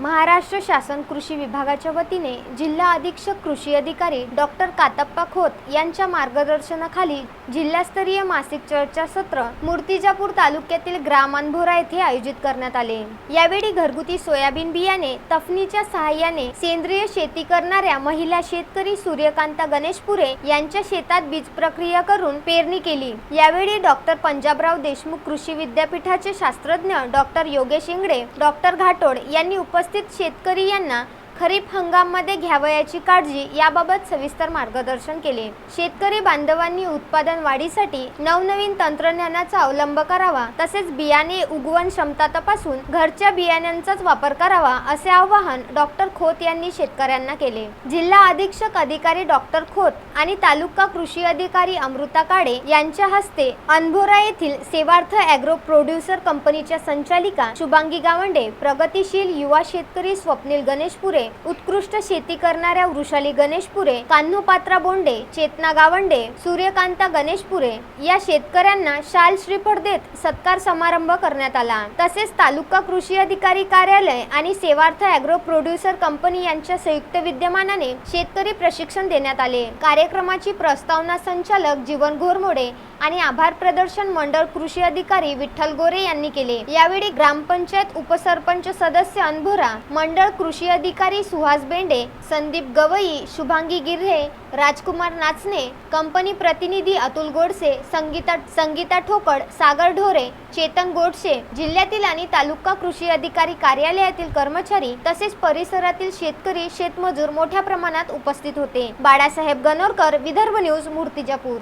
महाराष्ट्र शासन कृषी विभागाच्या वतीने जिल्हा अधीक्षक कृषी अधिकारी डॉक्टर कातप्पा खोत यांच्या मार्गदर्शनाखाली जिल्हास्तरीय मासिक चर्चासत्र मूर्तिजापूर तालुक्यातील ग्राम अनभोरा येथे आयोजित करण्यात आले. यावेळी घरगुती सोयाबीन बियाणे तफनीच्या सहाय्याने सेंद्रिय शेती करणाऱ्या महिला शेतकरी सूर्यकांता गणेशपुरे यांच्या शेतात बीज प्रक्रिया करून पेरणी केली. यावेळी डॉक्टर पंजाबराव देशमुख कृषी विद्यापीठाचे शास्त्रज्ञ डॉक्टर योगेश इंगडे डॉक्टर घाटोड यांनी उपस्थित शेतकरी यांना खरीप हंगाममध्ये घ्यावयाची काळजी याबाबत सविस्तर मार्गदर्शन केले. शेतकरी बांधवांनी उत्पादन वाढीसाठी नवनवीन तंत्रज्ञानाचा अवलंब करावा तसेच बियाणे उगवण क्षमता तपासून घरच्या बियाण्यांचाच वापर करावा असे आवाहन डॉक्टर खोत यांनी शेतकऱ्यांना केले. जिल्हा अधीक्षक अधिकारी डॉक्टर खोत आणि तालुका कृषी अधिकारी अमृता काडे यांच्या हस्ते अनभोरा येथील सेवार्थ ॲग्रो प्रोड्युसर कंपनीच्या संचालिका शुभांगी गावंडे प्रगतीशील युवा शेतकरी स्वप्नील गणेशपुरे उत्कृष्ट शेती करणाऱ्या वृषाली गणेशपुरे कान्होपात्रा बोंडे चेतना गावंडे सूर्यकांता गणेशपुरे या शेतकऱ्यांना शाल श्रीफळ देत सत्कार समारंभ करण्यात आला. तसेच तालुका कृषी अधिकारी कार्यालय आणि सेवार्थ ॲग्रो प्रोड्युसर कंपनी यांच्या संयुक्त विद्यमानाने शेतकरी प्रशिक्षण देण्यात आले. कार्यक्रमाची प्रस्तावना संचालक जीवन घोरमोडे आणि आभार प्रदर्शन मंडळ कृषी अधिकारी विठ्ठल गोरे यांनी केले. यावेळी ग्रामपंचायत उपसरपंच सदस्य अनभोरा मंडळ कृषी अधिकारी सुहास बेंडे संदीप गवई शुभांगी गिर्हे राजकुमार नाचने कंपनी प्रतिनिधी अतुल गोडसे संगीता संगीता ठोकड सागर ढोरे चेतन गोडसे जिल्ह्यातील आणि तालुका कृषी अधिकारी कार्यालयातील कर्मचारी तसेच परिसरातील शेतकरी शेतमजूर मोठ्या प्रमाणात उपस्थित होते. बाळासाहेब गणोरकर विदर्भ न्यूज मूर्तिजापूर.